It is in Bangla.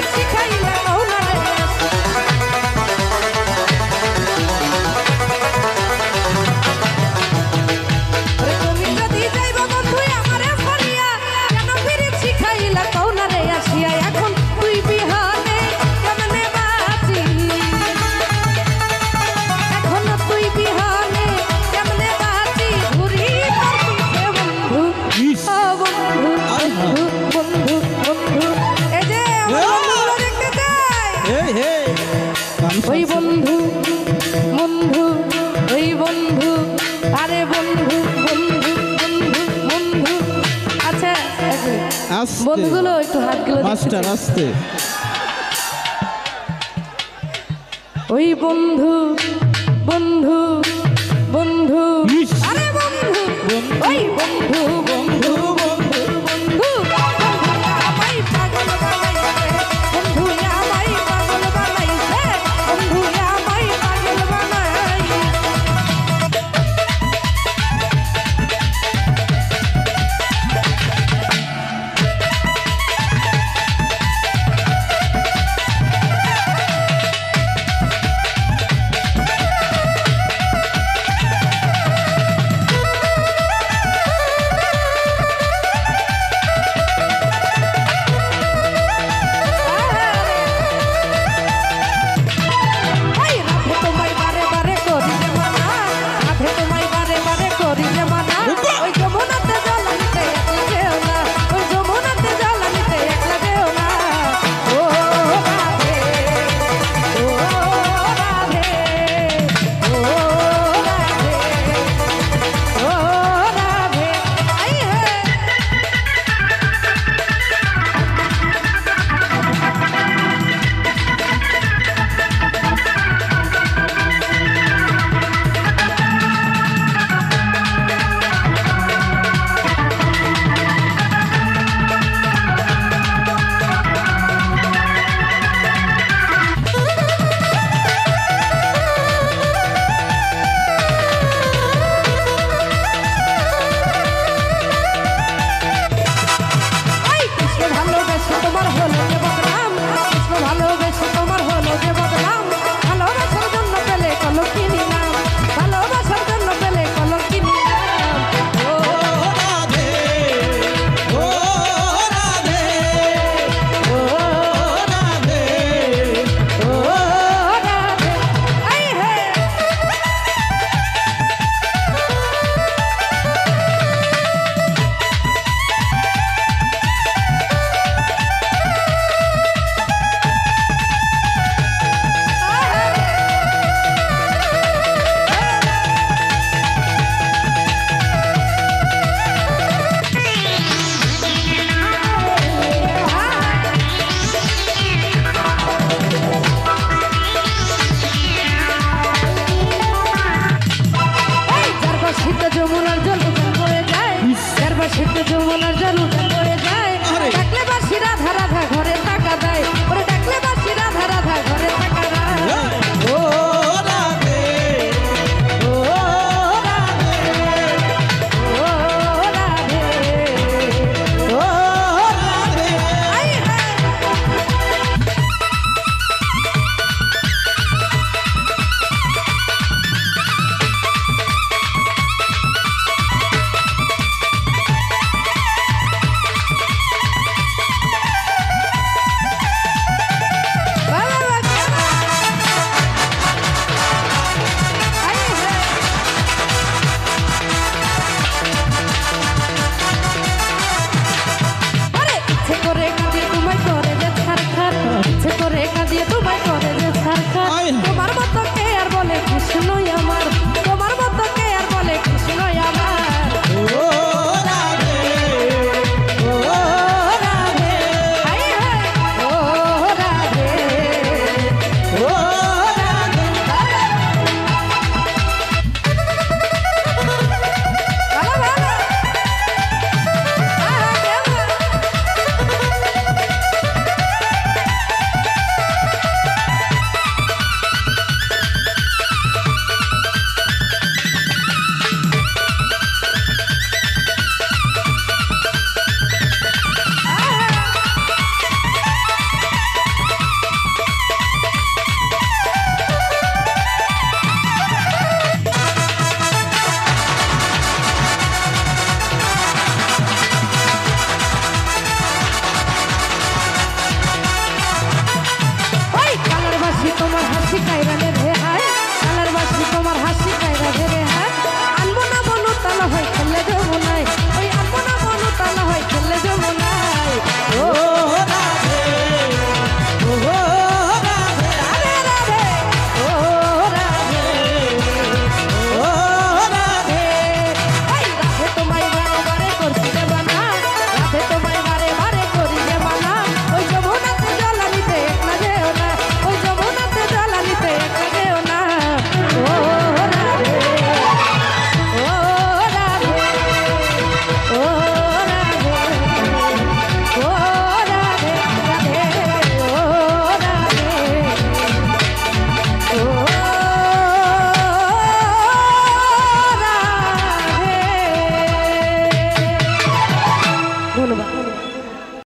一起可以来吗？বন্ধু বন্ধু ওই বন্ধু আরে বন্ধু বন্ধু বন্ধু বন্ধু আচ্ছা বন্ধুগুলো একটু হাতগুলো আসতে। ওই বন্ধু বন্ধু যমুনার জল উঠান করে যায়। চার পাশে যমুনার জল উঠান করে যায়। থাকলে বাসি রাধা রাধা ঘরে টাকা দেয়।